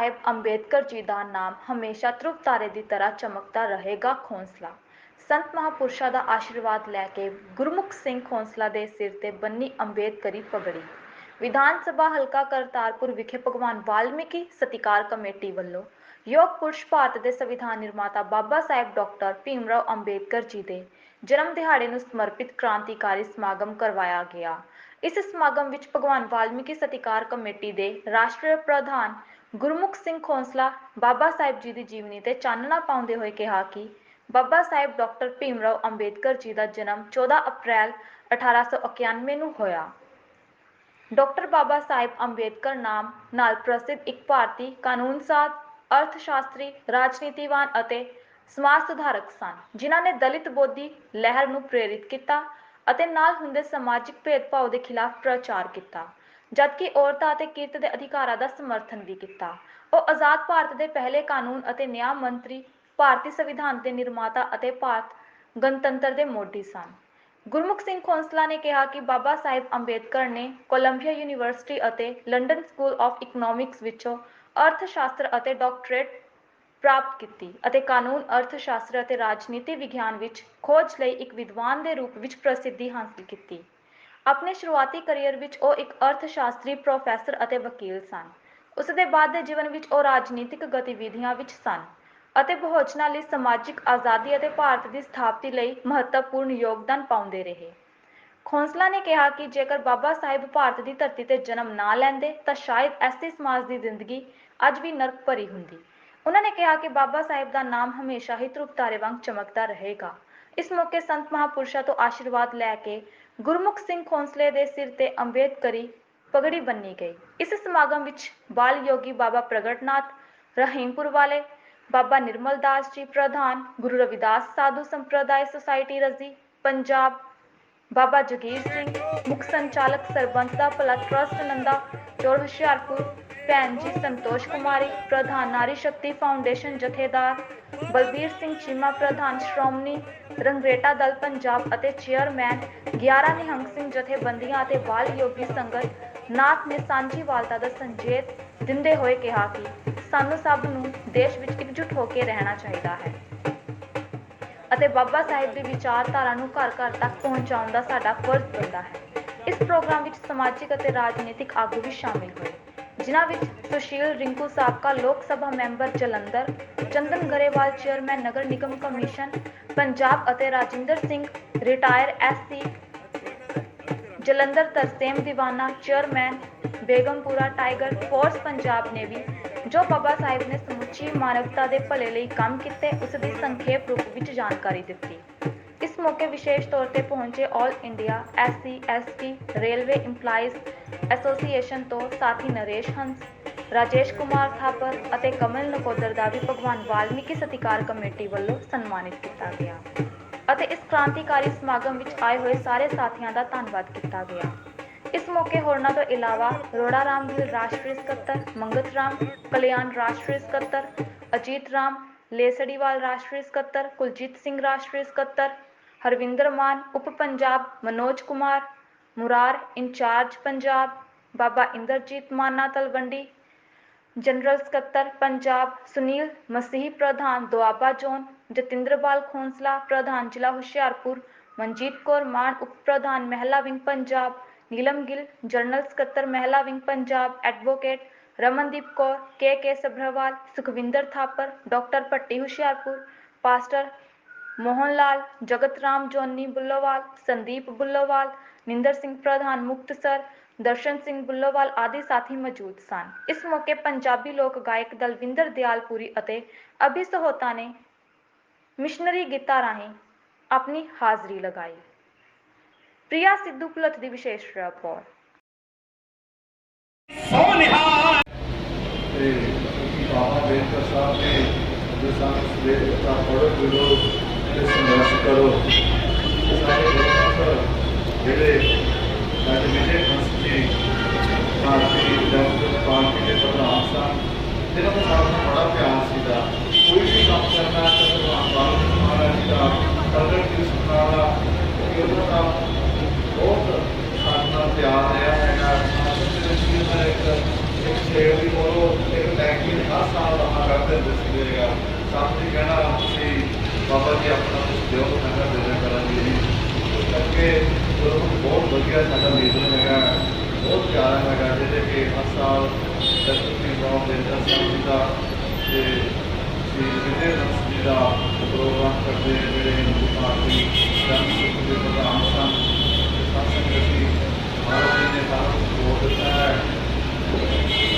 ਸਾਹਿਬ ਅੰਬੇਦਕਰ ਜੀ ਦਾ ਨਾਮ ਹਮੇਸ਼ਾ ਧਰੁਵ ਦੀ ਤਰ੍ਹਾਂ ਚਮਕਦਾ ਰਹੇਗਾ, ਖੋਸਲਾ। ਸੰਤ ਮਹਾਪੁਰਸ਼ਾਂ ਦਾ ਆਸ਼ੀਰਵਾਦ ਲੈ ਕੇ ਗੁਰਮੁਖ ਸਿੰਘ ਖੋਸਲਾ ਦੇ ਸਿਰ ਤੇ ਬੰਨੀ ਅੰਬੇਦਕਰੀ ਪਗੜੀ। ਵਿਧਾਨ ਸਭਾ ਹਲਕਾ ਕਰਤਾਰਪੁਰ ਵਿਖੇ ਭਗਵਾਨ ਵਾਲਮੀਕੀ ਸਤਿਕਾਰ ਕਮੇਟੀ ਵੱਲੋਂ ਯੋਗ ਪੁਰਸ਼ ਭਾਰਤ ਦੇ ਸੰਵਿਧਾਨ ਨਿਰਮਾਤਾ ਬਾਬਾ ਸਾਹਿਬ ਡਾਕਟਰ ਭੀਮਰਾਓ ਅੰਬੇਦਕਰ ਜੀ ਦੇ ਜਨਮ ਦਿਹਾੜੇ ਨੂੰ ਸਮਰਪਿਤ ਕ੍ਰਾਂਤੀਕਾਰੀ ਸਮਾਗਮ ਕਰਵਾਇਆ ਗਿਆ। ਇਸ ਸਮਾਗਮ ਵਿੱਚ ਭਗਵਾਨ ਵਾਲਮੀਕੀ ਸਤਿਕਾਰ ਕਮੇਟੀ ਦੇ ਰਾਸ਼ਟਰੀ ਪ੍ਰਧਾਨ ਗੁਰਮੁਖ ਸਿੰਘ ਖੋਸਲਾ ਬਾਬਾ ਸਾਹਿਬ ਜੀ ਦੀ ਜੀਵਨੀ ਤੇ ਚਾਨਣਾ ਪਾਉਂਦੇ ਹੋਏ ਕਿਹਾ ਕਿ ਬਾਬਾ ਸਾਹਿਬ ਡਾਕਟਰ ਭੀਮਰਾਓ ਅੰਬੇਦਕਰ ਜੀ ਦਾ ਜਨਮ 14 ਅਪ੍ਰੈਲ 1891 ਨੂੰ ਹੋਇਆ। ਡਾਕਟਰ ਬਾਬਾ ਸਾਹਿਬ ਅੰਬੇਦਕਰ ਨਾਮ ਨਾਲ ਪ੍ਰਸਿੱਧ ਇੱਕ ਭਾਰਤੀ ਕਾਨੂੰਨਸਾਜ਼ ਅਰਥ ਸ਼ਾਸਤਰੀ ਰਾਜਨੀਤੀਵਾਨ ਅਤੇ ਸਮਾਜ ਸੁਧਾਰਕ ਸਨ, ਜਿਨ੍ਹਾਂ ਨੇ ਦਲਿਤ ਬੋਧੀ ਲਹਿਰ ਨੂੰ ਪ੍ਰੇਰਿਤ ਕੀਤਾ ਅਤੇ ਨਾਲ ਹੁੰਦੇ ਸਮਾਜਿਕ ਭੇਦਭਾਵ ਦੇ ਖਿਲਾਫ ਪ੍ਰਚਾਰ ਕੀਤਾ। ਜਦਕਿ ਔਰਤਾਂ ਅਤੇ ਕਿਰਤ ਦੇ ਅਧਿਕਾਰਾਂ ਦਾ ਸਮਰਥਨ ਵੀ ਕੀਤਾ। ਉਹ ਆਜ਼ਾਦ ਭਾਰਤ ਦੇ ਪਹਿਲੇ ਕਾਨੂੰਨ ਅਤੇ ਨਿਆਂ ਮੰਤਰੀ, ਭਾਰਤੀ ਸੰਵਿਧਾਨ ਦੇ ਨਿਰਮਾਤਾ ਅਤੇ ਭਾਰਤ ਗਣਤੰਤਰ ਦੇ ਮੋਢੀ ਸਨ। ਗੁਰਮੁਖ ਸਿੰਘ ਖੋਸਲਾ ਨੇ ਕਿਹਾ ਕਿ ਬਾਬਾ ਸਾਹਿਬ ਅੰਬੇਦਕਰ ਨੇ ਕੋਲੰਬੀਆ ਯੂਨੀਵਰਸਿਟੀ ਅਤੇ ਲੰਡਨ ਸਕੂਲ ਆਫ ਇਕਨੋਮਿਕਸ ਵਿੱਚੋਂ ਅਰਥ ਸ਼ਾਸਤਰ ਅਤੇ ਡਾਕਟਰੇਟ ਪ੍ਰਾਪਤ ਕੀਤੀ ਅਤੇ ਕਾਨੂੰਨ ਅਰਥ ਸ਼ਾਸਤਰ ਅਤੇ ਰਾਜਨੀਤੀ ਵਿਗਿਆਨ ਵਿੱਚ ਖੋਜ ਲਈ ਇੱਕ ਵਿਦਵਾਨ ਦੇ ਰੂਪ ਵਿੱਚ ਪ੍ਰਸਿੱਧੀ ਹਾਸਲ ਕੀਤੀ। ਆਪਣੇ ਸ਼ੁਰੂਆਤੀ ਕੈਰੀਅਰ ਵਿੱਚ ਉਹ ਇੱਕ ਅਰਥ ਸ਼ਾਸਤਰੀ ਪ੍ਰੋਫੈਸਰ ਅਤੇ ਵਕੀਲ ਸਨ। ਉਸ ਦੇ ਬਾਅਦ ਦੇ ਜੀਵਨ ਵਿੱਚ ਉਹ ਰਾਜਨੀਤਿਕ ਗਤੀਵਿਧੀਆਂ ਵਿੱਚ ਸਨ ਅਤੇ ਬਹੁਜਨਾਂ ਲਈ ਸਮਾਜਿਕ ਆਜ਼ਾਦੀ ਅਤੇ ਭਾਰਤ ਦੀ ਸਥਾਪਤੀ ਲਈ ਮਹੱਤਵਪੂਰਨ ਯੋਗਦਾਨ ਪਾਉਂਦੇ ਰਹੇ। ਖੋਸਲਾ ਨੇ ਕਿਹਾ ਕਿ ਜੇਕਰ ਬਾਬਾ ਸਾਹਿਬ ਭਾਰਤ ਦੀ ਧਰਤੀ ਤੇ ਜਨਮ ਨਾ ਲੈਂਦੇ, ਤਾਂ ਸ਼ਾਇਦ ਐਸੇ ਸਮਾਜ ਦੀ ਜ਼ਿੰਦਗੀ ਅੱਜ ਵੀ ਨਰਕ ਭਰੀ ਹੁੰਦੀ। ਉਹਨਾਂ ਨੇ ਕਿਹਾ ਕਿ ਬਾਬਾ ਸਾਹਿਬ ਦਾ ਨਾਮ ਹਮੇਸ਼ਾ ਹੀ ਧਰੁਵ ਤਾਰੇ ਵਾਂਗ ਚਮਕਦਾ ਰਹੇਗਾ। ਇਸ ਮੌਕੇ ਸੰਤ ਮਹਾਪੁਰਸ਼ਾਂ ਤੋਂ ਆਸ਼ੀਰਵਾਦ ਲੈ ਕੇ ਗੁਰਮੁਖ ਸਿੰਘ ਖੋਸਲੇ ਦੇ ਸਿਰ ਤੇ ਅੰਬੇਦਕਰੀ ਪਗੜੀ ਬੰਨੀ ਗਈ। ਇਸ ਸਮਾਗਮ ਵਿੱਚ ਬਾਲ ਯੋਗੀ ਬਾਬਾ ਪ੍ਰਗਟਨਾਥ ਰਹੀਮਪੁਰ ਵਾਲੇ ਬਾਬਾ ਨਿਰਮਲ ਦਾਸ ਜੀ ਪ੍ਰਧਾਨ, ਗੁਰੂ ਰਵਿਦਾਸ ਸਾਧੂ ਸੰਪਰਦਾਇ ਸੁਸਾਇਟੀ ਰਜ਼ੀ, ਪੰਜਾਬ ਬਾਬਾ ਜਗੀਰ ਸਿੰਘ, ਮੁੱਖ ਸੰਚਾਲਕ ਸਰਬੰਸ ਦਾ ਭਲਾ ਟਰਸਟ ਨੰਦਾ, ਚੋਰ ਹੁਸ਼ਿਆਰਪੁਰ ਭੈਣ ਜੀ ਸੰਤੋਸ਼ ਕੁਮਾਰੀ, ਪ੍ਰਧਾਨ ਨਾਰੀ ਸ਼ਕਤੀ ਫਾਊਂਡੇਸ਼ਨ ਜਥੇਦਾਰ ਬਲਬੀਰ ਸਿੰਘ ਚੀਮਾ, ਪ੍ਰਧਾਨ ਸ਼੍ਰੋਮਣੀ ਰੰਗਰੇਟਾ ਦਲ ਪੰਜਾਬ ਅਤੇ ਚੇਅਰਮੈਨ 11 ਨਿਹੰਗ ਸਿੰਘ ਜਥੇਬੰਦੀਆਂ ਅਤੇ ਬਾਲ ਯੋਗੀ ਸੰਗਤ ਨਾਥ ਨੇ ਸਾਂਝੀ ਵਾਲਤਾ ਦਾ ਸੰਜੇਤ ਦਿੰਦੇ ਹੋਏ ਕਿਹਾ ਕਿ ਸਾਨੂੰ ਸਭ ਨੂੰ ਦੇਸ਼ ਵਿੱਚ ਇਕਜੁੱਟ ਹੋ ਕੇ ਰਹਿਣਾ ਚਾਹੀਦਾ ਹੈ ਅਤੇ ਬਾਬਾ ਸਾਹਿਬ ਦੀ ਵਿਚਾਰਧਾਰਾ ਨੂੰ ਘਰ ਘਰ ਤੱਕ ਪਹੁੰਚਾਉਣ ਦਾ ਸਾਡਾ ਫਰਜ਼ ਬਣਦਾ ਹੈ। ਇਸ ਪ੍ਰੋਗਰਾਮ ਵਿੱਚ ਸਮਾਜਿਕ ਅਤੇ ਰਾਜਨੀਤਿਕ ਆਗੂ ਵੀ ਸ਼ਾਮਿਲ ਹੋਏ। ਜਿਨ੍ਹਾਂ ਵਿੱਚ ਸੁਸ਼ੀਲ ਰਿੰਕੂ ਸਾਬਕਾ ਲੋਕ ਸਭਾ ਮੈਂਬਰ ਜਲੰਧਰ, ਚੰਦਨ ਗਰੇਵਾਲ ਚੇਅਰਮੈਨ ਨਗਰ ਨਿਗਮ ਕਮਿਸ਼ਨ, ਪੰਜਾਬ ਅਤੇ Rajinder Singh, retire SC Jalandhar Tarsem Diwana chairman, Begampura tiger force Punjab ਨੇ ਵੀ ਜੋ ਬਾਬਾ ਸਾਹਿਬ ਨੇ ਸਮੁੱਚੀ ਮਾਨਵਤਾ ਦੇ ਭਲੇ ਲਈ ਕੰਮ ਕੀਤੇ, ਉਸ ਦੀ ਸੰਖੇਪ ਰੂਪ ਵਿੱਚ ਜਾਣਕਾਰੀ ਦਿੱਤੀ। ਇਸ ਮੌਕੇ ਵਿਸ਼ੇਸ਼ ਤੌਰ ਤੇ ਪਹੁੰਚੇ 올 India SC ST railway EMPLOYEES association ਤੋਂ ਸਾਥੀ ਨਰੇਸ਼ ਹੰਸ, ਰਾਜੇਸ਼ ਕੁਮਾਰ ਥਾਪਰ ਅਤੇ ਕਮਲ ਨਕੋਦਰ ਦਾ ਵੀ ਭਗਵਾਨ ਵਾਲਮੀਕੀ ਸਤਿਕਾਰ ਕਮੇਟੀ ਵੱਲੋਂ ਸਨਮਾਨਿਤ ਕੀਤਾ ਗਿਆ ਅਤੇ ਇਸ ਕ੍ਰਾਂਤੀਕਾਰੀ ਸਮਾਗਮ ਵਿੱਚ ਆਏ ਹੋਏ ਸਾਰੇ ਸਾਥੀਆਂ ਦਾ ਧੰਨਵਾਦ ਕੀਤਾ ਗਿਆ। ਇਸ ਮੌਕੇ ਹੋਰਨਾਂ ਤੋਂ ਇਲਾਵਾ ਰੋੜਾ ਰਾਮ ਗਿੱਲ ਰਾਸ਼ਟਰੀ ਸਕੱਤਰ, ਮੰਗਤ ਰਾਮ, ਕਲਿਆਣ ਰਾਸ਼ਟਰੀ ਸਕੱਤਰ, ਅਜੀਤ ਰਾਮ, ਲੇਸੜੀਵਾਲ ਰਾਸ਼ਟਰੀ ਸਕੱਤਰ, ਕੁਲਜੀਤ ਸਿੰਘ ਰਾਸ਼ਟਰੀ ਸਕੱਤਰ ਹਰਵਿੰਦਰ ਮਾਨ ਉਪ ਪੰਜਾਬ ਮਨੋਜ ਕੁਮਾਰ ਮੁਰਾਰ ਇੰਚਾਰਜ ਪੰਜਾਬ ਬਾਬਾ ਇੰਦਰਜੀਤ ਮਾਨਾ ਤਲਵੰਡੀ ਜਨਰਲ ਸਕੱਤਰ ਪੰਜਾਬ ਸੁਨੀਲ ਮਸੀਹ ਪ੍ਰਧਾਨ ਦੁਆਬਾ ਜ਼ੋਨ ਜਤਿੰਦਰਪਾਲ ਖੋਂਸਲਾ ਪ੍ਰਧਾਨ ਜ਼ਿਲ੍ਹਾ ਹੁਸ਼ਿਆਰਪੁਰ ਮਨਜੀਤ ਕੌਰ ਮਾਨ ਉਪ ਪ੍ਰਧਾਨ ਮਹਿਲਾ ਵਿੰਗ ਪੰਜਾਬ ਨੀਲਮ ਗਿੱਲ ਜਨਰਲ ਸਕੱਤਰ ਮਹਿਲਾ wing Punjab advocate Ramandeep Kaur K K Sabharwal Sukhwinder Thapar doctor Bhatti Hoshiarpur pastor Mohan Lal Jagat Ram Johnny Bullowal, Sandeep Bullowal, ਨਿੰਦਰ ਸਿੰਘ ਪ੍ਰਧਾਨ ਮੁਕਤਸਰ, ਦਰਸ਼ਨ ਸਿੰਘ ਬੁੱਲੋਵਾਲ ਆਦਿ ਸਾਥੀ ਮੌਜੂਦ ਸਨ। ਇਸ ਮੌਕੇ ਪੰਜਾਬੀ ਲੋਕ ਗਾਇਕ ਦਲਵਿੰਦਰ ਦਿਆਲਪੁਰੀ ਅਤੇ ਅਭੀ ਸਹੋਤਾ ਨੇ ਮਿਸ਼ਨਰੀ ਗੀਤਾਂ ਰਾਹੀਂ ਆਪਣੀ ਹਾਜ਼ਰੀ ਲਗਾਈ। ਪ੍ਰਿਆ ਸਿੱਧੂ ਭੁਲੱਥ ਦੀ ਵਿਸ਼ੇਸ਼ ਰਿਪੋਰਟ। ਸੋਨਿਹਾਰ ਤੇ ਬਾਬਾ ਬੇਟਾ ਸਾਹਿਬ ਨੇ ਜੋ ਸਾਨੂੰ ਸਵੇਰ ਦਾ ਪੜੋ ਗੁਰੂ ਸੰਘਰਸ਼ ਕਰੋ ਸਾਰੇ ਜਿਹੜੇ ਸਾਡੇ ਵਿਜੇ ਹੰਸ ਜੀ ਭਾਰਤੀ ਪਾਰਟੀ ਦੇ ਪ੍ਰਧਾਨ ਸਨ ਇਹਨਾਂ ਦਾ ਸਾਥ ਬੜਾ ਪਿਆਰ ਸੀਗਾ ਕੋਈ ਵੀ ਕੰਮ ਕਰਨਾ ਤਾਂ ਭਗਵਾਨ ਬਾਬਾ ਮਹਾਰਾਜ ਦਾ ਉਹਨਾਂ ਦਾ ਬਹੁਤ ਸਾਡੇ ਨਾਲ ਪਿਆਰ ਰਿਹਾ ਹੈਗਾ ਵੀ ਬੋਲੋ ਇੱਕ ਹਰ ਸਾਲ ਆਪਾਂ ਕਰਦੇ ਹੁੰਦੇ ਸੀਗੇ ਸਾਹਮਣੇ ਕਹਿਣਾ ਸੀ ਬਾਬਾ ਜੀ, ਆਪਣਾ ਸਹਿਯੋਗ ਸਾਡਾ ਦੇ ਕਰਾਂਗੇ ਜੀ। ਇਸ ਬਹੁਤ ਵਧੀਆ ਸਾਡਾ ਲੀਡਰ ਹੈਗਾ। ਬਹੁਤ ਪਿਆਰਾ ਹੈਗਾ, ਜਿਹਦੇ ਕਿ ਹਰ ਸਾਲ ਦਰਸ਼ਕੀ ਗਾਉਂ ਦੇ ਸਾਹਿਬ ਜੀ ਦਾ। ਤੇ ਸ੍ਰੀ ਵਿਜੇ ਰਸ ਜੀ ਦਾ ਪ੍ਰੋਗਰਾਮ ਕਰਦੇ ਜਿਹੜੇ ਹਿੰਦੂ ਪਾਰਟੀ ਸੰਸਕ੍ਰਿਤੀ ਦੇ ਪ੍ਰਧਾਨ ਸਨ ਸਾਸਨ ਜੀ ਜੀ ਨੇ ਸਾਰਾ ਕੁਝ ਬੋਲ ਦਿੱਤਾ ਹੈ।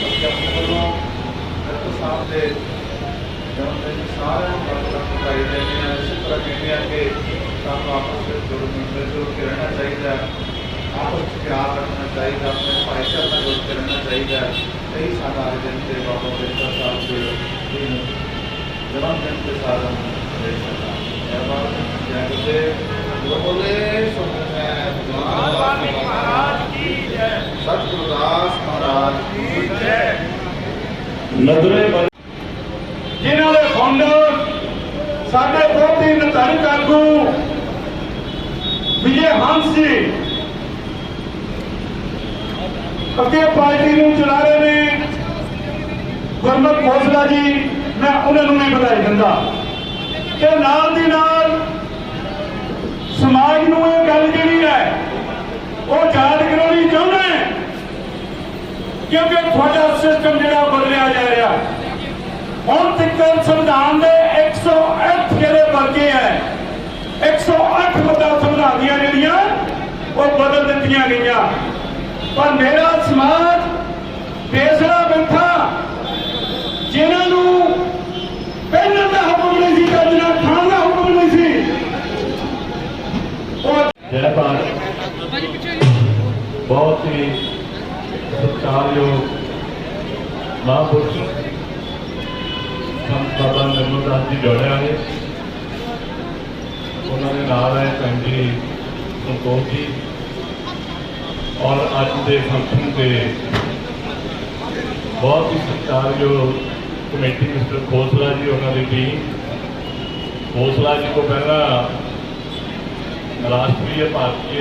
ਅਸੀਂ ਆਪਣੇ ਵੱਲੋਂ ਸਾਹਿਬ ਦੇ ਜਨਮ ਦਿਨ ਸਾਰਿਆਂ ਨੂੰ ਬਹੁਤ ਬਹੁਤ ਨਾਲ ਜੁੜ ਕੇ ਰਹਿਣਾ ਚਾਹੀਦਾ ਹੈ ਇਹੀ ਸਾਡਾ ਅੱਜ ਦਿਨ ਤੇ ਬਾਬਾ ਬੇਟਾ ਸਾਹਿਬ ਦੇ ਦਿਨ ਜਨਮ ਦਿਨ ਤੇ ਸਾਰਿਆਂ ਨੂੰ ਸੰਦੇਸ਼ ਹੈ ਜੈ ਬਾਬਾ ਜੈ ਗੁਰਦੇਵ ਬੋਲੇ ਸੋਹਣਾ ਮਹਾਰਾਜ ਕੀ ਜੈ ਸਤਿਗੁਰਦਾਸ ਮਹਾਰਾਜ ਕੀ ਜੈ ਨਜ਼ਰੇ ਬਨ ਜਿਨ੍ਹਾਂ ਦੇ ਫਾਊਂਡਰ ਸਾਡੇ ਬਹੁਤ ਹੀ ਨਿਰਧਾਰਿਤ ਆਗੂ ਵਿਜੇ ਹੰਸ ਅੱਗੇ ਪਾਰਟੀ ਨੂੰ ਚਲਾ ਰਹੇ ਨੇ ਗੁਰਮਤ ਖੋਸਲਾ ਜੀ, ਮੈਂ ਉਹਨਾਂ ਨੂੰ ਵੀ ਵਧਾਈ ਦਿੰਦਾ। ਤੇ ਨਾਲ ਦੀ ਨਾਲ ਸਮਾਜ ਨੂੰ ਇਹ ਗੱਲ ਜਿਹੜੀ ਹੈ, ਉਹ ਯਾਦ ਕਰਾਉਣੀ ਚਾਹੁੰਦਾ ਕਿਉਂਕਿ ਤੁਹਾਡਾ ਸਿਸਟਮ ਜਿਹੜਾ ਬਦਲਿਆ ਜਾ ਰਿਹਾ। ਹੁਣ ਤੱਕ ਸੰਵਿਧਾਨ ਦੇ 108 ਜਿਹੜੇ ਵਰਗੇ ਹੈ 108 ਮੱਦਾ ਸੰਵਿਧਾਨ ਦੀਆਂ ਜਿਹੜੀਆਂ, ਉਹ ਬਦਲ ਦਿੱਤੀਆਂ ਗਈਆਂ। ਪਰ ਮੇਰਾ ਸਮਾਜ ਬੇਸਰਾ ਬੈਠਾ, ਜਿਨ੍ਹਾਂ ਨੂੰ ਪਹਿਲਾਂ ਦਾ ਹੁਕਮ ਨਹੀਂ ਸੀ ਕਰਨਾ ਖਾਣ ਦਾ ਹੁਕਮ ਨਹੀਂ ਸੀ। ਉਹ ਜੈ ਭਾਰਤ। ਬਹੁਤ ਹੀ ਸਤਿਕਾਰਯੋਗ ਮਹਾਂਪੁਰਸ਼ ਸੰਤ ਬਾਬਾ ਨਿਰਮਲਦਾਸ ਜੀ ਜੋੜਿਆ ਹੈ ਉਹਨਾਂ ਦੇ ਨਾਲ ਹੈ ਭੈਣ ਜੀ ਸੰਤੋਖ ਜੀ। ਔਰ ਅੱਜ ਦੇ ਫੰਕਸ਼ਨ ਤੇ ਬਹੁਤ ਹੀ ਸਤਿਕਾਰਯੋਗ ਕਮੇਟੀ ਮਿਸਟਰ ਖੋਸਲਾ ਜੀ ਉਹਨਾਂ ਦੀ ਟੀਮ ਖੋਸਲਾ ਜੀ ਤੋਂ ਪਹਿਲਾਂ ਰਾਸ਼ਟਰੀ ਭਾਰਤੀ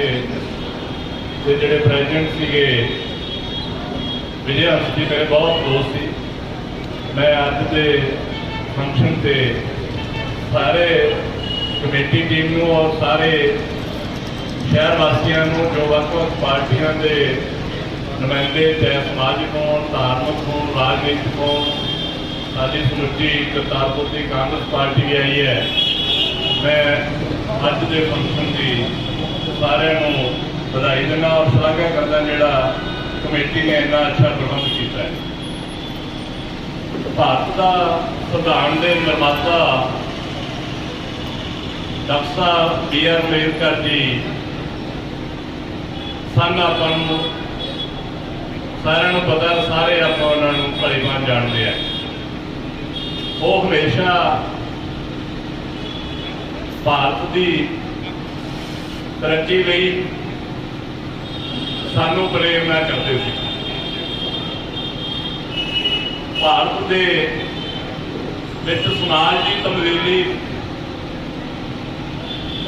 ਦੇ ਜਿਹੜੇ ਪ੍ਰੈਜ਼ੀਡੈਂਟ ਸੀਗੇ, ਵਿਜੇ ਹੰਸ ਜੀ, ਮੇਰੇ ਬਹੁਤ ਦੋਸਤ ਸੀ। ਮੈਂ ਅੱਜ ਦੇ ਫੰਕਸ਼ਨ ਤੇ ਸਾਰੇ ਕਮੇਟੀ ਟੀਮ ਨੂੰ ਔਰ ਸਾਰੇ ਸ਼ਹਿਰ ਵਾਸੀਆਂ ਨੂੰ ਜੋ ਵੱਖ-ਵੱਖ ਪਾਰਟੀਆਂ ਦੇ ਨੁਮਾਇੰਦੇ ਚਾਹੇ ਸਮਾਜਿਕ ਹੋਣ, ਧਾਰਮਿਕ ਹੋਣ, ਰਾਜਨੀਤਿਕ ਹੋਣ, ਸਾਡੀ ਸਮੁੱਚੀ ਕਰਤਾਰਪੁਰ ਦੀ ਕਾਂਗਰਸ ਪਾਰਟੀ ਵੀ ਆਈ ਹੈ। ਮੈਂ ਅੱਜ ਦੇ ਫੰਕਸ਼ਨ ਦੀ ਸਾਰਿਆਂ ਨੂੰ ਵਧਾਈ ਦਿੰਦਾ ਔਰ ਸ਼ਲਾਘਾ ਕਰਦਾ ਜਿਹੜਾ ਕਮੇਟੀ ਨੇ ਇੰਨਾ ਅੱਛਾ ਪ੍ਰਬੰਧ ਕੀਤਾ ਹੈ। ਭਾਰਤ ਦਾ ਸੰਵਿਧਾਨ ਦੇ ਨਿਰਮਾਤਾ doctor Sahib B R Ambedkar ji ਸਨ ਆਪਾਂ ਨੂੰ ਸਾਰਿਆਂ ਨੂੰ ਪਤਾ, ਸਾਰੇ ਆਪਾਂ ਉਹਨਾਂ ਨੂੰ ਭਲੀਭਾਂਤ ਜਾਣਦੇ ਆ। ਉਹ ਹਮੇਸ਼ਾ ਭਾਰਤ ਦੀ ਤਰੱਕੀ ਲਈ ਸਾਨੂੰ ਪ੍ਰੇਰਨਾ ਕਰਦੇ ਸੀ। ਭਾਰਤ ਦੇ ਵਿੱਚ ਸਮਾਜ ਦੀ ਤਬਦੀਲੀ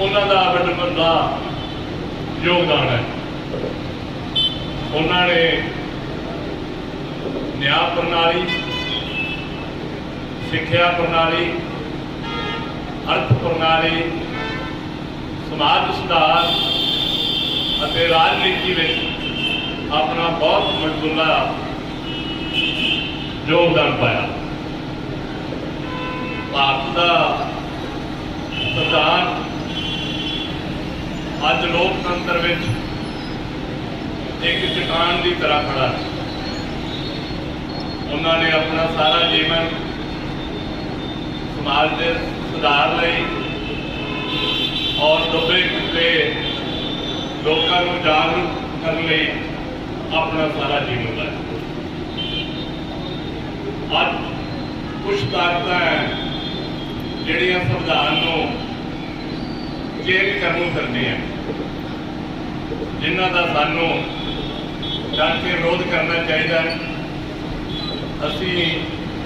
ਉਹਨਾਂ ਦਾ ਵੱਡਾ ਵੱਡਾ ਯੋਗਦਾਨ ਹੈ। ਉਹਨਾਂ ਨੇ ਨਿਆਂ ਪ੍ਰਣਾਲੀ, ਸਿੱਖਿਆ ਪ੍ਰਣਾਲੀ, ਅਰਥ ਪ੍ਰਣਾਲੀ, ਸਮਾਜ ਸੁਧਾਰ ਅਤੇ ਰਾਜਨੀਤੀ ਵਿੱਚ ਆਪਣਾ ਬਹੁਤ ਮਜ਼ਬੂਲਾ ਯੋਗਦਾਨ ਪਾਇਆ। ਭਾਰਤ ਦਾ ਸੰਵਿਧਾਨ ਅੱਜ ਲੋਕਤੰਤਰ ਵਿੱਚ ਇੱਕ ਚਟਾਨ ਦੀ ਤਰ੍ਹਾਂ ਖੜਾ ਹੈ। ਉਹਨਾਂ ਨੇ ਆਪਣਾ ਸਾਰਾ ਜੀਵਨ ਸਮਾਜ ਦੇ ਸੁਧਾਰ ਲਈ ਔਰ ਦੁਬੇ ਕਿਤੇ ਲੋਕਾਂ ਨੂੰ ਜਾਗਰੂਕ ਕਰਨ ਲਈ ਆਪਣਾ ਸਾਰਾ ਜੀਵਨ ਲਾਇਆ। ਅੱਜ ਕੁਝ ਤਾਕਤਾਂ ਹੈ ਜਿਹੜੀਆਂ ਸੰਵਿਧਾਨ ਨੂੰ ਚੇਂਜ ਕਰਨ ਨੂੰ ਫਿਰਦੀਆਂ ਜਿਨ੍ਹਾਂ ਦਾ ਸਾਨੂੰ ਡਟ ਕੇ ਵਿਰੋਧ ਕਰਨਾ ਚਾਹੀਦਾ ਹੈ, ਅਸੀਂ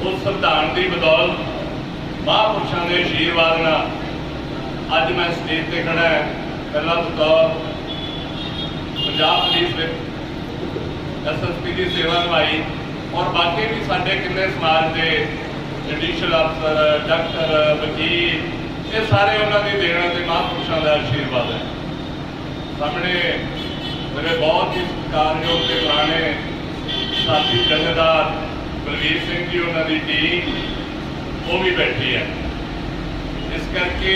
ਉਸ ਸੰਵਿਧਾਨ ਦੀ ਬਦੌਲਤ ਮਹਾਂਪੁਰਸ਼ਾਂ ਦੇ ਆਸ਼ੀਰਵਾਦ ਨਾਲ ਅੱਜ ਮੈਂ ਸਟੇਜ ਤੇ ਖੜਾ ਹਾਂ। ਪਹਿਲਾਂ ਬਤੌਰ ਪੰਜਾਬ ਪੁਲਿਸ ਵਿੱਚ ਐਸਐਸਪੀ ਦੀ ਸੇਵਾ ਨਿਭਾਈ ਔਰ ਬਾਕੀ ਵੀ ਸਾਡੇ ਕਿੰਨੇ ਸਮਾਜ ਦੇ ਜੁਡੀਸ਼ੀਅਲ ਅਫਸਰ ਡਾਕਟਰ ਵਕੀਲ ਇਹ ਸਾਰੇ ਉਹਨਾਂ ਦੀ ਦੇਣ ਤੇ ਮਹਾਂਪੁਰਸ਼ਾਂ ਦਾ ਆਸ਼ੀਰਵਾਦ ਹੈ। ਸਾਹਮਣੇ ਮੇਰੇ ਬਹੁਤ ਹੀ ਸਤਿਕਾਰਯੋਗ ਤੇ ਪੁਰਾਣੇ ਸਾਥੀ ਜਥੇਦਾਰ ਬਲਵੀਰ ਸਿੰਘ ਜੀ, ਉਹਨਾਂ ਦੀ ਟੀਮ ਉਹ ਵੀ ਬੈਠੀ ਹੈ। ਇਸ ਕਰਕੇ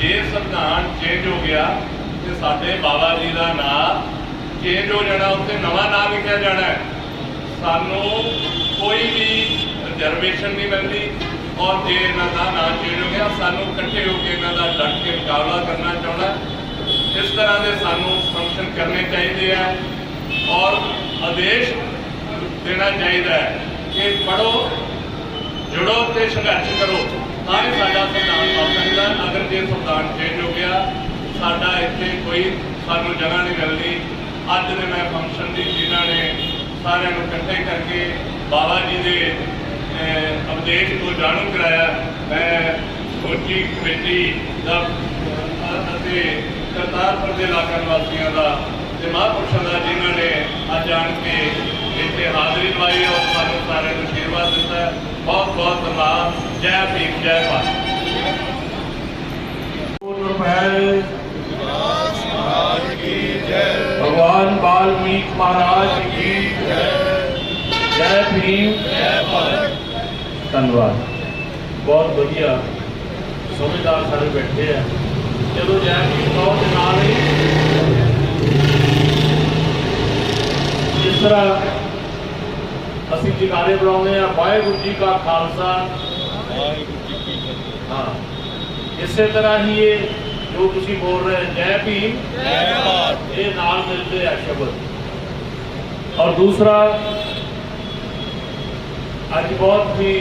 ਜੇ ਸੰਵਿਧਾਨ ਚੇਂਜ ਹੋ ਗਿਆ ਤੇ ਸਾਡੇ ਬਾਬਾ ਜੀ ਦਾ ਨਾਮ ਚੇਂਜ ਹੋ ਜਾਣਾ ਉੱਤੇ ਨਵਾਂ ਨਾਮ ਲਿਖਿਆ ਜਾਣਾ ਸਾਨੂੰ ਕੋਈ ਵੀ ਰਿਜ਼ਰਵੇਸ਼ਨ ਨਹੀਂ ਮਿਲਦੀ ਔਰ ਜੇ ਇਹਨਾਂ ਦਾ ਨਾਂ ਚੇਂਜ ਹੋ ਗਿਆ, ਸਾਨੂੰ ਇਕੱਠੇ ਹੋ ਕੇ ਇਹਨਾਂ ਦਾ ਡਟ ਕੇ ਮੁਕਾਬਲਾ ਕਰਨਾ ਚਾਹੁੰਦਾ ਇਸ ਤਰ੍ਹਾਂ ਦੇ ਸਾਨੂੰ ਫੰਕਸ਼ਨ ਕਰਨੇ ਚਾਹੀਦੇ ਆ ਔਰ ਆਦੇਸ਼ ਦੇਣਾ ਚਾਹੀਦਾ ਹੈ ਕਿ ਪੜੋ ਜੁੜੋ ਤੇ ਸੰਘਰਸ਼ ਕਰੋ। ਤਾਂ ਹੀ ਸਾਡਾ ਸੰਵਿਧਾਨ ਬਣ ਸਕਦਾ ਅਗਰ ਜੇ ਸੰਵਿਧਾਨ ਚੇਂਜ ਹੋ ਗਿਆ, ਸਾਡਾ ਇੱਥੇ ਕੋਈ ਸਾਨੂੰ ਜਗ੍ਹਾ ਨਹੀਂ ਮਿਲਦੀ। ਅੱਜ ਦੇ ਮੈਂ ਫੰਕਸ਼ਨ ਦੀ ਜਿਨ੍ਹਾਂ ਨੇ ਸਾਰਿਆਂ ਨੂੰ ਇਕੱਠੇ ਕਰਕੇ ਬਾਬਾ ਜੀ ਦੇ ਅਹ, ਉਪਦੇਸ਼ ਤੋਂ ਜਾਣੂ ਕਰਾਇਆ ਮੈਂ ਸੋਚੀ ਕਮੇਟੀ ਦਾ ਅ- ਅਤੇ ਕਰਤਾਰਪੁਰ ਦੇ ਇਲਾਕਾ ਨਿਵਾਸੀਆਂ ਦਾ ਤੇ ਮਹਾਂਪੁਰਸ਼ਾਂ ਦਾ ਜਿਨ੍ਹਾਂ ਨੇ ਅੱਜ ਆਣ ਕੇ ਇੱਥੇ ਹਾਜ਼ਰੀ ਲਵਾਈ ਔਰ ਸਾਨੂੰ ਸਾਰਿਆਂ ਨੂੰ ਆਸ਼ੀਰਵਾਦ ਦਿੱਤਾ ਹੈ। ਬਹੁਤ ਬਹੁਤ ਧੰਨਵਾਦ ਜੈ ਭੀਮ ਜੈ ਭਾਰਤ पूर्ण महल भगवान वाल्मीकि महाराज की जय भीम ਧੰਨਵਾਦ। ਬਹੁਤ ਵਧੀਆ। ਸਮਝਦਾਰ ਸਾਰੇ ਬੈਠੇ ਆ। ਚਲੋ ਜੈ ਭੀਮ ਕਹੋ ਤੇ ਨਾਲ ਹੀ। ਜਿਸ ਤਰ੍ਹਾਂ ਅਸੀਂ ਜਗਾਰੇ ਬੁਲਾਉਂਦੇ ਆ ਵਾਹਿਗੁਰੂ ਜੀ ਕਾ ਖਾਲਸਾ। ਹਾਂ। ਇਸੇ ਤਰ੍ਹਾਂ ਹੀ ਇਹ ਜੋ ਤੁਸੀਂ ਬੋਲ ਰਹੇ ਜੈ ਭੀਮ। ਜੈ ਭਾਰਤ। ਇਹ ਨਾਲ ਮਿਲਦੇ ਆ ਸ਼ਬਦ। ਔਰ ਦੂਸਰਾ ਅੱਜ ਬਹੁਤ ਹੀ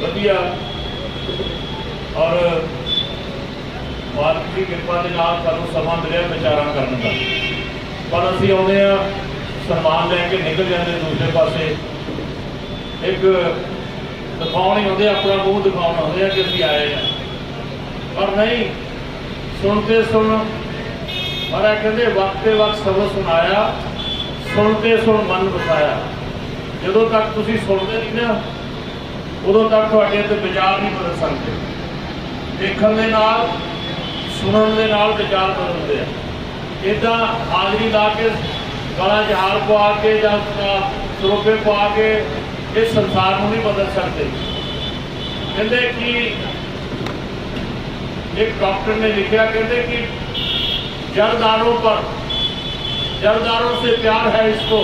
ਵਧੀਆ ਔਰ ਮਾਲਕ ਦੀ ਕਿਰਪਾ ਦੇ ਨਾਲ ਸਾਨੂੰ ਸਮਾਂ ਮਿਲਿਆ ਵਿਚਾਰਾਂ ਕਰਨ ਦਾ। ਪਰ ਅਸੀਂ ਆਉਂਦੇ ਆ ਸਨਮਾਨ ਲੈ ਕੇ ਨਿਕਲ ਜਾਂਦੇ ਦੂਸਰੇ ਪਾਸੇ। ਇੱਕ ਦਿਖਾਉਣ ਹੁੰਦੇ ਆਪਣਾ ਮੂੰਹ ਦਿਖਾਉਣ ਹੁੰਦੇ ਆ ਕਿ ਅਸੀਂ ਆਏ ਆ ਪਰ ਨਹੀਂ, ਸੁਣਦੇ ਸੁਣ, ਮਹਾਰਾਜ ਕਹਿੰਦੇ, ਵਕਤ ਤੇ ਵਕਤ ਸਬਰ ਸੁਣਾਇਆ, ਸੁਣਦੇ ਸੁਣ ਮਨ ਬਸਾਇਆ ਜਦੋਂ ਤੱਕ ਤੁਸੀਂ ਸੁਣਦੇ ਨਹੀਂ ਨਾ ਉਦੋਂ ਤੱਕ ਤੁਹਾਡੇ ਤੇ ਵਿਚਾਰ ਨਹੀਂ ਬਦਲ ਸਕਦੇ ਦੇਖਣ ਦੇ ਨਾਲ ਸੁਣਨ ਦੇ ਨਾਲ ਵਿਚਾਰ ਬਦਲਦੇ ਆ ਇਦਾਂ ਹਾਜ਼ਰੀ ਲਾ ਕੇ ਗਲਾ 'ਚ ਹਾਰ ਪਵਾ ਕੇ ਜਾਂ ਅ, ਸਰੋਪੇ ਪਵਾ ਕੇ ਇਹ ਸੰਸਾਰ ਨੂੰ ਨਹੀਂ ਬਦਲ ਸਕਦੇ ਕਹਿੰਦੇ ਕਿ एक डॉक्टर ने लिखा कहते कि जरदारों पर जरदारों से प्यार है इसको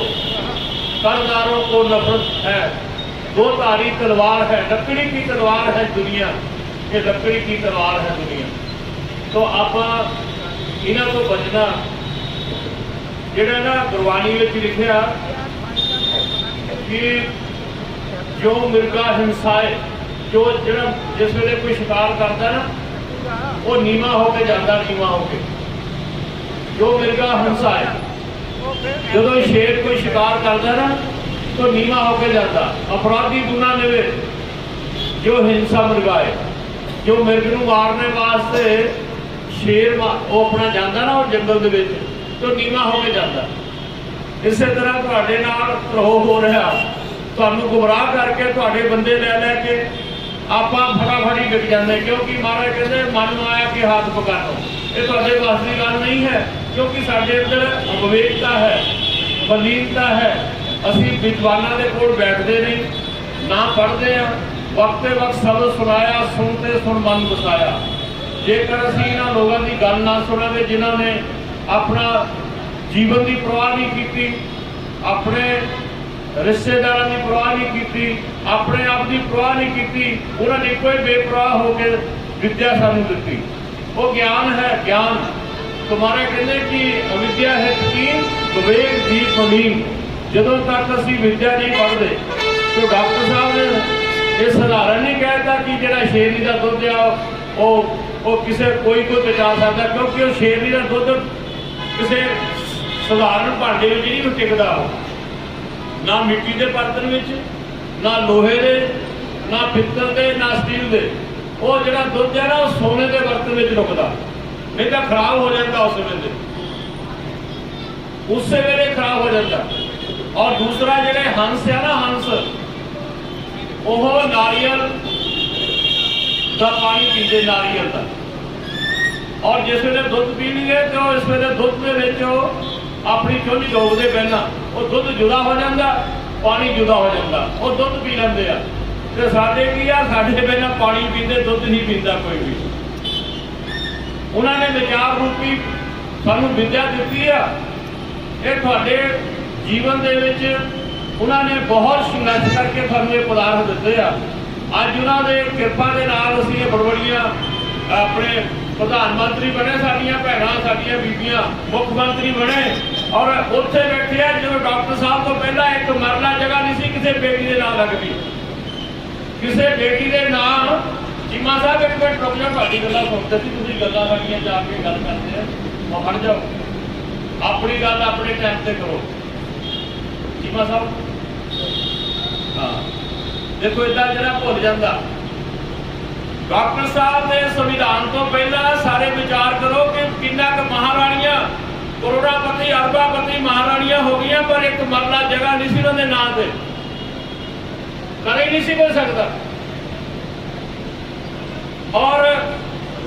करदारों को नफरत है दो धारी तलवार है लकड़ी की तलवार है दुनिया ये लकड़ी की तलवार है दुनिया तो आप ਇਹਨਾਂ ਤੋਂ ਬਚਣਾ ਜਿਹੜਾ ਨਾ ਗੁਰਬਾਣੀ ਵਿੱਚ ਲਿਖਿਆ ਕਿ ਜੋ ਮਿਰਗਾ ਹਿੰਸਾਏ ਜੋ ਜਿਹੜਾ ਜਿਸ ਵੇਲੇ ਕੋਈ ਸ਼ਿਕਾਰ ਕਰਦਾ ਨਾ ਉਹ ਨੀਵਾ ਹੋ ਕੇ ਜਾਂਦਾ ਨੀਵਾ ਹੋ ਕੇ ਜੋ ਮਿਰਗਾ ਹੰਸਾ ਹੈ ਜਦੋਂ ਸ਼ੇਰ ਕੋਈ ਸ਼ਿਕਾਰ ਕਰਦਾ ਨਾ, ਤਾਂ ਨੀਵਾ ਹੋ ਕੇ ਜਾਂਦਾ। ਅਪਰਾਧੀ ਦੁਨਾ ਨੇ ਜੋ ਹਿੰਸਾ ਮਿਰਗਾਏ ਜੋ ਮਿਰਗ ਨੂੰ ਮਾਰਨੇ ਵਾਸਤੇ ਸ਼ੇਰ ਉਹ ਆਪਣਾ ਜਾਂਦਾ ਨਾ ਉਹ ਜੰਗਲ ਦੇ ਵਿੱਚ, ਤਾਂ ਨੀਵਾ ਹੋ ਕੇ ਜਾਂਦਾ। ਇਸੇ ਤਰ੍ਹਾਂ ਤੁਹਾਡੇ ਨਾਲ ਧਰੋਹ ਹੋ ਰਿਹਾ। ਤੁਹਾਨੂੰ ਗੁੰਮਰਾਹ ਕਰਕੇ ਤੁਹਾਡੇ ਬੰਦੇ ਲੈ ਲੈ ਕੇ ਆਪਾਂ ਫਟਾਫਟੀ ਹੀ ਵਿਕ ਜਾਂਦੇ, ਕਿਉਂਕਿ ਮਹਾਰਾਜ ਕਹਿੰਦੇ, ਮਨ ਨੂੰ ਆਇਆ ਕਿ ਹੱਥ ਪਕੜ ਲਓ। ਇਹ ਤੁਹਾਡੇ ਵੱਸ ਦੀ ਗੱਲ ਨਹੀਂ ਹੈ। ਕਿਉਂਕਿ ਸਾਡੇ ਅੰਦਰ ਅਵਿਵੇਕਤਾ ਹੈ, ਬਲੀਨਤਾ ਹੈ। ਅਸੀਂ ਵਿਦਵਾਨਾਂ ਦੇ ਕੋਲ ਬੈਠਦੇ ਨਹੀਂ, ਨਾ ਪੜ੍ਹਦੇ ਆ ਵਕਤੇ ਵਕਤ ਸ਼ਬਦ ਸੁਣਾਇਆ ਸੁਣਤੇ ਸੁਣ ਮਨ ਵਸਾਇਆ। ਜੇਕਰ ਅਸੀਂ ਇਹਨਾਂ ਲੋਕਾਂ ਦੀ ਗੱਲ ਨਾ ਸੁਣਾਂਗੇ, ਜਿਨ੍ਹਾਂ ਨੇ ਆਪਣਾ ਜੀਵਨ ਦੀ ਪਰਵਾਹ ਨਹੀਂ ਕੀਤੀ, ਆਪਣੇ ਰਿਸ਼ਤੇਦਾਰਾਂ ਦੀ ਪਰਵਾਹ ਨਹੀਂ ਕੀਤੀ, ਆਪਣੇ ਆਪ ਦੀ ਪਰਵਾਹ ਨਹੀਂ ਕੀਤੀ, ਉਹਨਾਂ ਨੇ ਕੋਈ ਬੇਪਰਵਾਹ ਹੋ ਕੇ ਵਿੱਦਿਆ ਸਾਨੂੰ ਦਿੱਤੀ। ਉਹ ਗਿਆਨ ਹੈ, ਗਿਆਨ। ਤੁਮਾਰੇ ਕਹਿੰਦੇ ਕਿ ਅਵਿਦਿਆ ਹੈ ਤਕੀਨ ਵਿਵੇਕ ਦੀ ਫਲੀਨ ਜਦੋਂ ਤੱਕ ਅਸੀਂ ਵਿਦਿਆ ਨਹੀਂ ਪੜ੍ਹਦੇ ਤੇ ਡਾਕਟਰ ਸਾਹਿਬ ਨੇ ਇਹ ਸਧਾਰਨ ਨਹੀਂ ਕਹਿਤਾ ਕਿ ਜਿਹੜਾ ਸ਼ੇਰਨੀ ਦਾ ਦੁੱਧ ਆ ਉਹ ਉਹ ਕਿਸੇ ਕੋਈ ਕੋਈ ਬਚਾ ਸਕਦਾ ਕਿਉਂਕਿ ਉਹ ਸ਼ੇਰਨੀ ਦਾ ਦੁੱਧ ਕਿਸੇ ਸਧਾਰਨ ਭਾਂਡੇ ਵਿੱਚ ਨਹੀਂ ਟਿਕਦਾ ਨਾ ਮਿੱਟੀ ਦੇ ਬਰਤਨ ਵਿੱਚ ਨਾ ਲੋਹੇ ਦੇ ਨਾ ਪਿੱਤਲ ਦੇ ਨਾ ਸਟੀਲ ਦੇ ਉਹ ਜਿਹੜਾ ਦੁੱਧ ਹੈ ਨਾ ਉਹ ਸੋਨੇ ਦੇ ਬਰਤਨ ਵਿੱਚ ਰੁਕਦਾ ਨਹੀਂ ਤਾਂ ਖਰਾਬ ਹੋ ਜਾਂਦਾ ਉਸ ਵੇਲੇ। ਉਸੇ ਵੇਲੇ ਖਰਾਬ ਹੋ ਜਾਂਦਾ। ਔਰ ਦੂਸਰਾ ਜਿਹੜੇ ਹੰਸ ਆ ਨਾ ਹੰਸ, ਉਹ ਨਾਰੀਅਲ ਦਾ ਪਾਣੀ ਪੀਂਦੇ ਨਾਰੀਅਲ ਦਾ। ਔਰ ਜਿਸ ਵੇਲੇ ਦੁੱਧ ਪੀਣਗੇ ਤੇ ਉਹ ਇਸ ਵੇਲੇ ਦੁੱਧ ਦੇ ਵਿੱਚ ਉਹ ਆਪਣੀ ਚੁੰਝ ਡੋਬਦੇ ਪਹਿਲਾਂ, ਉਹ ਦੁੱਧ ਜੁਦਾ ਹੋ ਜਾਂਦਾ, ਪਾਣੀ ਜੁਦਾ ਹੋ ਜਾਂਦਾ। ਉਹ ਦੁੱਧ ਪੀ ਲੈਂਦੇ ਆ। ਤੇ ਸਾਡੇ ਕੀ ਆ? ਸਾਡੇ ਪਹਿਲਾਂ ਪਾਣੀ ਪੀਂਦੇ, ਦੁੱਧ ਨਹੀਂ ਪੀਂਦਾ ਕੋਈ ਵੀ। ਉਹਨਾਂ ਨੇ ਵਿਚਾਰ ਰੂਪੀ ਸਾਨੂੰ ਵਿਦਿਆ ਦਿੱਤੀ ਆ। ਇਹ ਤੁਹਾਡੇ ਜੀਵਨ ਦੇ ਵਿੱਚ ਉਹਨਾਂ ਨੇ ਬਹੁਤ ਸੰਘਰਸ਼ ਕਰਕੇ ਤੁਹਾਨੂੰ ਇਹ ਪਦਾਰਥ ਦਿੱਤੇ ਆ। ਅੱਜ ਉਹਨਾਂ ਦੇ ਕਿਰਪਾ ਦੇ ਨਾਲ ਅਸੀਂ ਇਹ ਬੜਬੜੀਆਂ, ਆਪਣੇ ਪ੍ਰਧਾਨ ਮੰਤਰੀ ਬਣੇ, ਸਾਡੀਆਂ ਭੈਣਾਂ, ਸਾਡੀਆਂ ਬੀਬੀਆਂ, ਮੁੱਖ ਮੰਤਰੀ ਬਣੇ ਔਰ ਉੱਥੇ ਬੈਠੇ ਆ ਜਦੋਂ ਡਾਕਟਰ ਸਾਹਿਬ ਤੋਂ ਪਹਿਲਾਂ ਇੱਕ ਮਰਲਾ ਜਗ੍ਹਾ ਨਹੀਂ ਸੀ, ਕਿਸੇ ਬੇਟੀ ਦੇ ਨਾਂ ਲੱਗਦੀ ਕਿਸੇ ਬੇਟੀ ਦੇ ਨਾਂ ਚੀਮਾ ਸਾਹਿਬ, ਇੱਕ ਮਿੰਟ ਰੁਕ ਜਾਓ, ਤੁਹਾਡੀ ਗੱਲਾਂ ਸੁਣਦੇ ਸੀ, ਤੁਸੀਂ ਗੱਲਾਂ ਸਾਡੀਆਂ ਜਾ ਕੇ ਗੱਲ ਕਰਦੇ ਆ। ਹਟ ਜਾਓ। ਆਪਣੀ ਗੱਲ ਆਪਣੇ ਟਾਈਮ ਤੇ ਕਰੋ। ਚੀਮਾ ਸਾਹਿਬ? ਹਾਂ। ਦੇਖੋ ਇਦਾਂ ਜਿਹੜਾ ਭੁੱਲ ਜਾਂਦਾ। ਡਾਕਟਰ ਸਾਹਿਬ ਨੇ ਸੰਵਿਧਾਨ ਤੋਂ ਪਹਿਲਾਂ ਸਾਰੇ ਵਿਚਾਰ ਕਰੋ ਕਿ ਕਿੰਨਾ ਕੁ ਮਹਾਰਾਣੀਆਂ, ਕਰੋੜਾਪਤੀ, ਅਰਬਾਪਤੀ ਮਹਾਰਾਣੀਆਂ ਹੋ ਗਈਆਂ, ਪਰ ਇੱਕ ਮਰਲਾ ਜਗ੍ਹਾ ਨਹੀਂ ਸੀ ਉਹਨਾਂ ਦੇ ਨਾਂ ਤੇ। ਕਰੇ ਨਹੀਂ ਸੀ ਹੋ ਸਕਦਾ। ਔਰ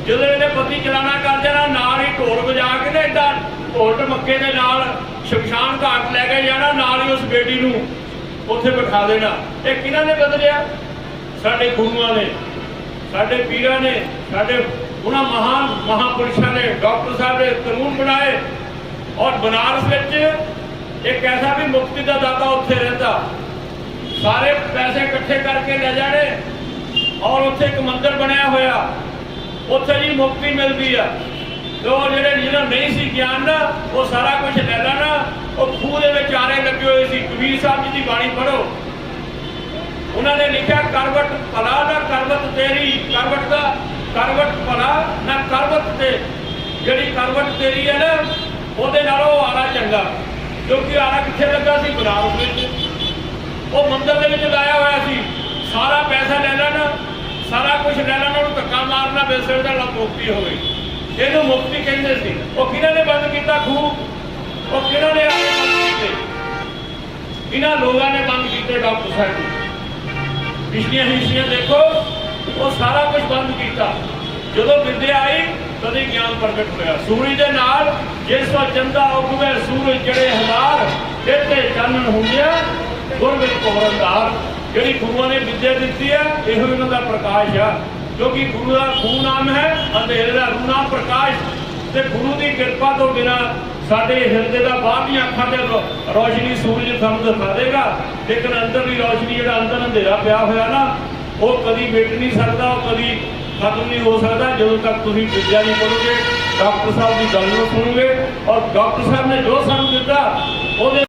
ਜਦੋਂ ਇਹਨੇ ਪਤੀ ਚਲਾਣਾ ਕਰ ਜਾਣਾ ਨਾਲ ਹੀ ਢੋਲ ਵਜਾ ਕੇ ਤੇ ਏਦਾਂ ਢੋਲ ਮੱਕੇ ਦੇ ਨਾਲ ਸ਼ਮਸ਼ਾਨ ਘਾਟ ਲੈ ਕੇ ਜਾਣਾ, ਨਾਲ ਹੀ ਉਸ ਬੇਟੀ ਨੂੰ ਉੱਥੇ ਬਿਠਾ ਦੇਣਾ। ਇਹ ਕਿਹਨਾਂ ਨੇ ਬਦਲਿਆ? ਸਾਡੇ ਗੁਰੂਆਂ ਨੇ, ਸਾਡੇ ਪੀਰਾਂ ਨੇ, ਸਾਡੇ ਉਹਨਾਂ ਮਹਾਨ ਮਹਾਪੁਰਸ਼ਾਂ ਨੇ, ਡਾਕਟਰ ਸਾਹਿਬ ਨੇ ਕਾਨੂੰਨ ਬਣਾਏ। ਔਰ ਬਨਾਰਸ ਵਿੱਚ ਇੱਕ ਐਸਾ ਵੀ ਮੁਕਤੀ ਦਾ ਦਾਤਾ ਉੱਥੇ ਰਹਿੰਦਾ। ਸਾਰੇ ਪੈਸੇ ਇਕੱਠੇ ਕਰਕੇ ਲੈ ਜਾਣੇ। ਔਰ ਉੱਥੇ ਇੱਕ ਮੰਦਿਰ ਬਣਿਆ ਹੋਇਆ। ਉੱਥੇ ਜੀ ਮੁਕਤੀ ਮਿਲਦੀ ਆ। ਤੇ ਉਹ ਜਿਹੜੇ ਜਿਹਨਾਂ ਨਹੀਂ ਸੀ ਗਿਆਨ ਨਾ, ਉਹ ਸਾਰਾ ਕੁਝ ਲੈ ਲੈਣਾ। ਉਹ ਖੂਹ ਦੇ ਵਿੱਚ ਆਰੇ ਲੱਗੇ ਹੋਏ ਸੀ। ਕਬੀਰ ਸਾਹਿਬ ਜੀ ਦੀ ਬਾਣੀ ਪੜੋ ਉਹਨਾਂ ਨੇ ਲਿਖਿਆ, ਕਰਵਟ ਭਲਾ ਨਾ ਕਰਵਟ ਤੇਰੀ, ਕਰਵਟ ਦਾ ਕਰਵਟ ਭਲਾ ਨਾ ਕਰਵਟ ਤੇ। ਜਿਹੜੀ ਕਰਵਟ ਤੇਰੀ ਹੈ ਨਾ, ਉਹਦੇ ਨਾਲੋਂ ਉਹ ਆਰਾ ਚੰਗਾ। ਕਿਉਂਕਿ ਆਰਾ ਕਿੱਥੇ ਲੱਗਾ ਸੀ? ਬਨਾਰਸ ਵਿੱਚ ਉਹ ਮੰਦਰ ਦੇ ਵਿੱਚ ਲਾਇਆ ਹੋਇਆ ਸੀ। ਸਾਰਾ ਪੈਸਾ ਲੈ ਲੈਣਾ, ਸਾਰਾ ਕੁਝ ਲੈ ਲੈਣਾ, ਉਹਨੂੰ ਧੱਕਾ ਮਾਰਨਾ ਬੇਸਰ ਦਾ ਲੱਭ ਮੁਕਤੀ ਹੋ ਗਈ ਇਹਨੂੰ ਮੁਕਤੀ ਕਹਿੰਦੇ ਸੀ। ਉਹ ਕਿਹਨਾਂ ਨੇ ਬੰਦ ਕੀਤਾ ਖੂਹ? ਉਹ ਕਿਹਨਾਂ ਨੇ ਆਏ ਬੰਦ ਕੀਤੇ? ਇਹਨਾਂ ਲੋਕਾਂ ਨੇ ਬੰਦ ਕੀਤੇ ਡਾਕਟਰ ਸਾਹਿਬ। ਪਿਛਲੀਆਂ ਹਿੱਸੀਆਂ ਦੇਖੋ, ਉਹ ਸਾਰਾ ਕੁਝ ਬੰਦ ਕੀਤਾ। ਜਦੋਂ ਵਿਦਿਆ ਆਈ, ਤਦੇ ਗਿਆਨ ਪ੍ਰਗਟ ਹੋਇਆ। ਸੂਰਜ ਦੇ ਨਾਲ ਜਿਸ ਤੋਂ ਚੰਦਾ ਉਗਵੇ, ਸੂਰਜ ਜਿਹੜੇ ਹਜ਼ਾਰ ਤੇ ਚਾਨਣ ਹੁੰਦਿਆ ਗੁਰ ਵਿੱਚ ਜਿਹੜੀ ਗੁਰੂਆਂ ਨੇ ਵਿਦਿਆ ਦਿੱਤੀ ਹੈ, ਇਹੋ ਇਹਨਾਂ ਦਾ ਪ੍ਰਕਾਸ਼ ਆ। ਕਿਉਂਕਿ ਗੁਰੂ ਦਾ ਖੂਨ ਨਾਮ ਹੈ ਅੰਧੇਰੇ ਦਾ ਰੂ ਨਾਮ ਪ੍ਰਕਾਸ਼। ਤੇ ਗੁਰੂ ਦੀ ਕਿਰਪਾ ਤੋਂ ਬਿਨਾ ਸਾਡੇ ਹਿਰਦੇ ਦਾ ਬਾਹਰਲੀਆਂ ਅੱਖਾਂ ਤੇ ਰੋਸ਼ਨੀ ਸੂਰਜ ਸਾਨੂੰ ਦਿਖਾ ਦੇਗਾ। ਲੇਕਿਨ ਅੰਦਰਲੀ ਰੋਸ਼ਨੀ ਜਿਹੜਾ ਅੰਦਰ ਅੰਧੇਰਾ ਪਿਆ ਹੋਇਆ ਨਾ, ਉਹ ਕਦੀ ਮਿਟ ਨਹੀਂ ਸਕਦਾ, ਉਹ ਕਦੀ ਖਤਮ ਨਹੀਂ ਹੋ ਸਕਦਾ। ਜਦੋਂ ਤੱਕ ਤੁਸੀਂ ਵਿਦਿਆ ਨਹੀਂ ਪੜੋਗੇ ਡਾਕਟਰ ਸਾਹਿਬ ਦੀ ਗੱਲ ਨੂੰ ਸੁਣੋਗੇ ਔਰ ਡਾਕਟਰ ਸਾਹਿਬ ਨੇ ਜੋ ਸਾਨੂੰ ਦਿੱਤਾ, ਉਹਦੇ